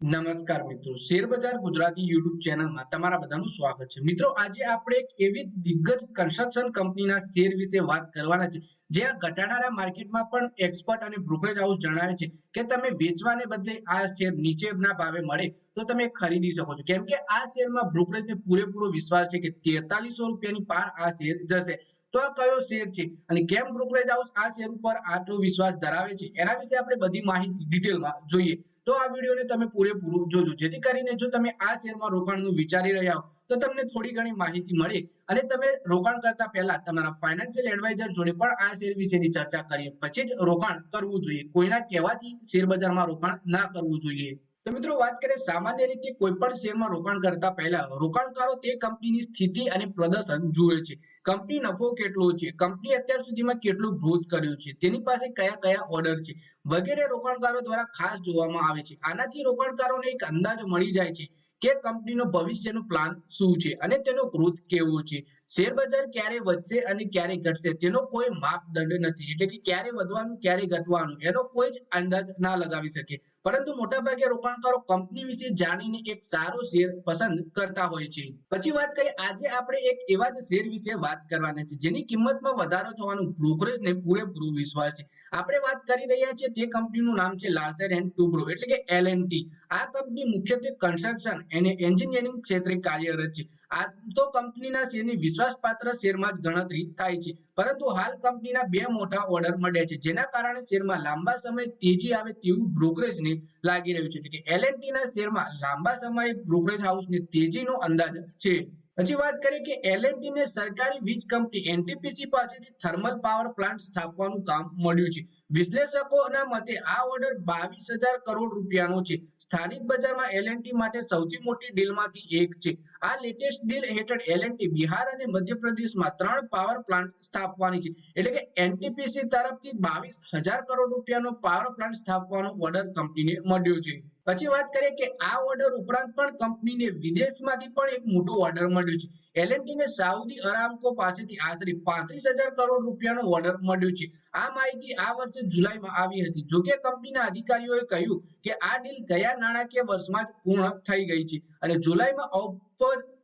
નમસ્કાર મિત્રો. શેરબજાર ગુજરાતી યુટ્યુબ ચેનલમાં તમારા બધાનું સ્વાગત છે. મિત્રો, આજે આપણે એક એવી દિગ્ગજ કન્સ્ટ્રક્શન કંપનીના શેર વિશે વાત કરવાના છે, જે આ ઘટાડાના માર્કેટમાં પણ એક્સપર્ટ અને બ્રોકરેજ હાઉસ જણાવે છે કે તમે વેચવાને બદલે આ શેર નીચેના ભાવે મળે તો તમે ખરીદી શકો છો. કેમ કે આ શેરમાં બ્રોકરેજને પૂરેપૂરો વિશ્વાસ છે કે તેતાલીસો રૂપિયાની પાર આ શેર જશે. તો આ કયો શેર છે? અને કેમ બ્રોકરેજ હાઉસ આ શેર ઉપર આટલો વિશ્વાસ ધરાવે છે? એના વિશે આપણે બધી માહિતી ડિટેલમાં જોઈએ. તો આ વિડીયોને તમે પૂરેપૂરું જોજો. જેથી કરીને જો તમે આ શેરમાં રોકાણનું વિચારી રહ્યા હો, તો તમને થોડી ઘણી માહિતી મળે. અને તમે રોકાણ કરતા પહેલા તમારા ફાઇનાન્શિયલ એડવાઇઝર જોડે પણ આ શેર વિશેની ચર્ચા કરીએ. પછી જ રોકાણ કરવું જોઈએ. કોઈના કહેવાથી શેર બજારમાં રોકાણ ના કરવું જોઈએ. તો મિત્રો વાત કરીએ સામાન્ય રીતે કોઈ પણ શેરમાં રોકાણ કરતા પહેલા રોકાણકારો તે કંપનીની સ્થિતિ અને પ્રદર્શન જુએ છે. કંપની નફો કેટલો છે? કંપની અત્યાર સુધીમાં કેટલું ગ્રોથ કર્યું છે? તેની પાસે કયા કયા ઓર્ડર છે? વગેરે રોકાણકારો દ્વારા ખાસ જોવામાં આવે છે. આનાથી રોકાણકારોને એક અંદાજ મળી જાય છે કે કંપનીનો ભવિષ્યનો પ્લાન શું છે અને તેનો ગ્રોથ કેવો છે? શેર બજાર ક્યારે વધશે અને ક્યારે ઘટશે? તેનો કોઈ માપદંડ નથી. એટલે કે ક્યારે વધવાનું, ક્યારે ઘટવાનું, એનો કોઈ જ અંદાજ ના લગાવી શકે. પરંતુ મોટાભાગે રોકાણકારો કંપની વિશે જાણીને એક સારો શેર પસંદ કરતા હોય છે. પછી વાત કરીએ, આજે આપણે એક એવા જ શેર વિશે વાત કરવાના છે, જેની કિંમતમાં વધારો થવાનું બ્રોકરેજને પૂરેપૂરો વિશ્વાસ છે. આપણે વાત કરી રહ્યા છીએ તે કંપનીનું નામ છે લાર્સન એન્ડ ટુબ્રો એટલે કે એલ આ કંપની મુખ્યત્વે કન્સ્ટ્રક્શન અને એન્જિનિયરિંગ ક્ષેત્રે કાર્યરત છે. આ તો કંપનીના શેરની વિશ્વાસપાત્ર શેરમાં જ ગણતરી થાય છે. પરંતુ હાલ કંપનીના બે મોટા ઓર્ડર મળ્યા છે. જેના કારણે શેરમાં લાંબા સમય તેજી આવે તેવું બ્રોકરેજને લાગી રહ્યું છે. એટલે કે એલએનટી ના શેરમાં લાંબા સમયે બ્રોકરેજ હાઉસની તેજીનો અંદાજ છે. પછી વાત કરીએ કે એલએનટી ને સરકારી વીજ કંપની એનટીપીસી પાસેથી થર્મલ પાવર પ્લાન્ટ સ્થાપવાનું કામ મળ્યું છે. વિશ્લેષકોના મતે આ ઓર્ડર બાવીસ હજાર કરોડ રૂપિયાનો છે. સ્થાનિક બજારમાં એલએનટી માટે સૌથી મોટી ડીલમાંથી એક છે. આ લેટેસ્ટ ડીલ હેઠળ એલએનટી બિહાર અને મધ્યપ્રદેશમાં ત્રણ પાવર પ્લાન્ટ સ્થાપવાની છે. એટલે કે એનટીપીસી તરફથી બાવીસ હજાર કરોડ રૂપિયાનો પાવર પ્લાન્ટ સ્થાપવાનો ઓર્ડર કંપનીને મળ્યો છે. પછી વાત કરીએ કે આ ઓર્ડર ઉપરાંત પણ કંપનીને વિદેશમાંથી પણ એક મોટો ઓર્ડર મળ્યો છે. એલએનટી ને સાઉદી અરામકો પાસેથી આશરે પાંત્રીસ હજાર કરોડ રૂપિયાનો ઓર્ડર મળ્યો છે. આ માહિતી આ વર્ષે જુલાઈમાં આવી હતી. જોકે કંપનીના અધિકારીઓએ કહ્યું કે આ ડીલ ગયા નાણાકીય વર્ષમાં પૂર્ણ થઈ ગઈ છે. અને જુલાઈમાં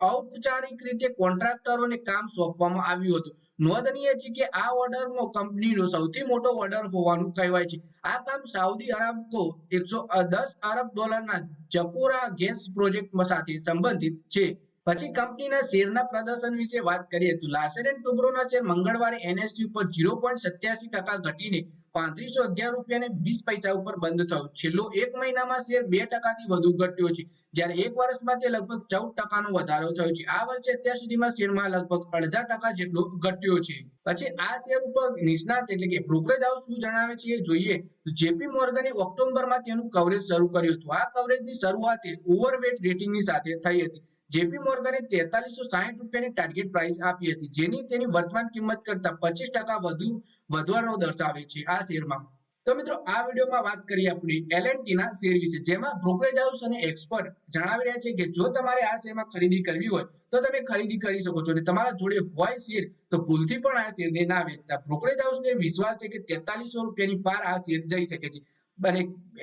ઔપચારિક રીતે કોન્ટ્રાક્ટરોને કામ સોંપવામાં આવ્યું હતું. નોંધનીય છે કે આ ઓર્ડરનો કંપનીનો સૌથી મોટો ઓર્ડર હોવાનું કહેવાય છે. આ કામ સાઉદી અરામકો એકસો દસ અરબ ડોલરના જકોરા ગેસ પ્રોજેક્ટ સાથે સંબંધિત છે. પછી કંપનીના શેરના પ્રદર્શન વિશે વાત કરીએ તો લાર્સન એન્ડ ટુબ્રોના શેર મંગળવારે એનએસટી ઉપર 0.87% ઘટીને પાંત્રીસો અગિયાર રૂપિયા ને વીસ પૈસા ઉપર બંધ થયો. છેલ્લો એક મહિનામાં શેર બે ટકાથી વધુ ઘટ્યો છે. જ્યારે એક વર્ષમાં તે લગભગ ચૌદ ટકાનો વધારો થયો છે. આ વર્ષે અત્યાર સુધીમાં શેરમાં લગભગ અડધા ટકા જેટલો ઘટ્યો છે. પછી આ શેર ઉપર નિષ્ણાત એટલે કે બ્રોકરેજ હાઉસ શું જણાવે છે એ જોઈએ. જેપી મોર્ગને ઓક્ટોબરમાં તેનું કવરેજ શરૂ કર્યું હતું. આ કવરેજની શરૂઆત ઓવરવેટ રેટિંગની સાથે થઈ હતી. જેપી મોર્ગને તેતાલીસો સાહીઠ રૂપિયાની ટાર્ગેટ પ્રાઇસ આપી હતી, જેની તેની વર્તમાન કિંમત કરતા પચીસ વધુ વધવાનો દર્શાવે છે આ શેરમાં. તો મિત્રો, આ વિડીયોમાં વાત કરીએ આપણે એલએનટી ના શેર વિશે, જેમાં બ્રોકરેજ હાઉસ અને એક્સપર્ટ જણાવી રહ્યા છે કે જો તમારે આ શેરમાં ખરીદી કરવી હોય, તો તમે ખરીદી કરી શકો છો અને તમારા જોડે હોય શેર, તો ભૂલથી પણ આ શેરને ના વેચતા. બ્રોકરેજ હાઉસને વિશ્વાસ છે કે તેતાલીસો રૂપિયાની પાર આ શેર જઈ શકે છે. અને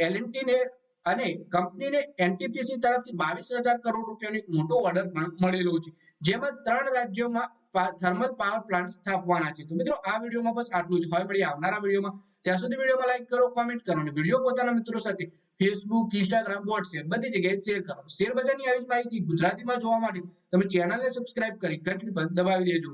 એલએનટી ને અને કંપનીને એનટીપીસી તરફથી બાવીસ હજાર કરોડ રૂપિયાનો એક મોટો ઓર્ડર પણ મળેલો છે. જેમાં ત્રણ રાજ્યોમાં થર્મલ પાવર પ્લાન્ટ સ્થાપવાના છે. તો મિત્રો, આ વિડીયોમાં બસ આટલું જ. હવે મળી આવનારા વિડીયોમાં. ત્યાં સુધી વિડીયોમાં લાઈક કરો કોમેન્ટ કરો અને વીડિયો પોતાના મિત્રો સાથે ફેસબુક ઇન્સ્ટાગ્રામ વોટ્સએપ બધી જગ્યાએ શેર કરો. શેર બજારની આવી માહિતી ગુજરાતીમાં જોવા માટે તમે ચેનલને સબસ્ક્રાઇબ કરી ઘંટડી પર દબાવી દેજો.